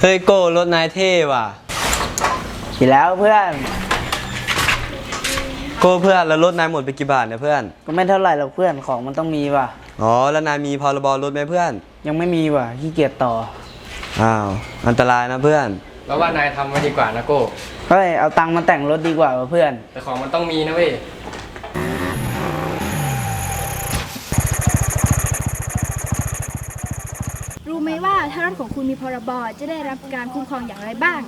เฮ้ยโก้รถนายเท่ว่ะอยู่แล้วเพื่อน โก้เพื่อนแล้วรถนายหมดไปกี่บาทเนี่ยเพื่อน ก็ไม่เท่าไหร่หรอกเพื่อนของมันต้องมีว่ะ อ๋อแล้วนายมีพรบรถไหมเพื่อน ยังไม่มีว่ะขี้เกียจต่อ อ้าวอันตรายนะเพื่อน แล้วว่านายทำไว้ดีกว่านะโก้ เฮ้ยเอาตังค์มาแต่งรถดีกว่าว่ะเพื่อน แต่ของมันต้องมีนะเว้ย ไหมว่าถ้ารถของคุณมีพรบจะได้รับการคุ้มครองอย่างไรบ้าง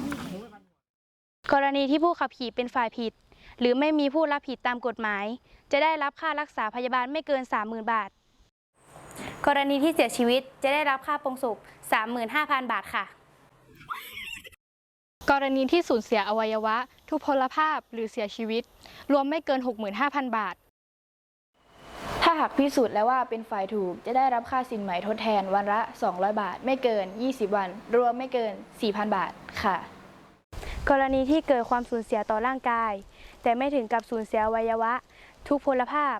กรณีที่ผู้ขับขี่เป็นฝ่ายผิด หรือไม่มีผู้รับผิดตามกฎหมาย จะได้รับค่ารักษาพยาบาลไม่เกิน 30,000 บาท กรณีที่เสียชีวิตจะได้รับค่าปรงศพ35,000 บาทค่ะ กรณีที่สูญเสียอวัยวะ ทุพพลภาพหรือเสียชีวิต รวมไม่เกิน 65,000 บาทถ้า หากพิสูจน์แล้วว่าเป็นฝ่ายถูก จะได้รับค่าสินไหมทดแทนวันละ 200 บาท ไม่เกิน 20 วัน รวมไม่เกิน 4,000 บาทค่ะ กรณีที่เกิดความสูญเสียต่อร่างกาย แต่ไม่ถึงกับสูญเสียอวัยวะ ทุกพลภาพ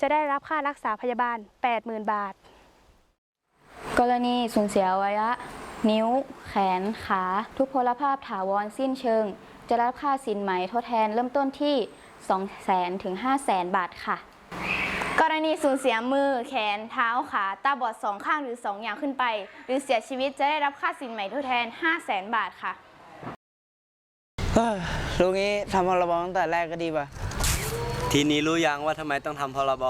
จะได้รับค่ารักษาพยาบาล 80,000 บาท กรณีสูญเสียอวัยวะ นิ้ว แขน ขา ทุกพลภาพถาวรสิ้นเชิง จะรับค่าสินไหมทดแทนเริ่มต้นที่ 200,000ถึง500,000 บาทค่ะ กรณีสูญเสียมือ แขน เท้า ขา ตาบอดสองข้างหรือ 2 อย่างขึ้นไป หรือเสียชีวิตจะได้รับค่าสินไหมทดแทน 500,000บาทค่ะ เฮ้ยรู้งี้ทำพรบตั้งแต่แรกก็ดีป่ะ ทีนี้รู้ยังว่าทำไมต้องทำพรบ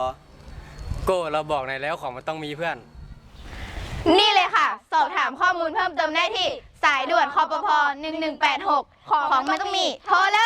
โก้เราบอกนายแล้วของมันต้องมีเพื่อน นี่เลยค่ะ สอบถามข้อมูลเพิ่มเติมได้ที่ สายด่วนคอปพ1186 ของมันต้องมี โทรเลย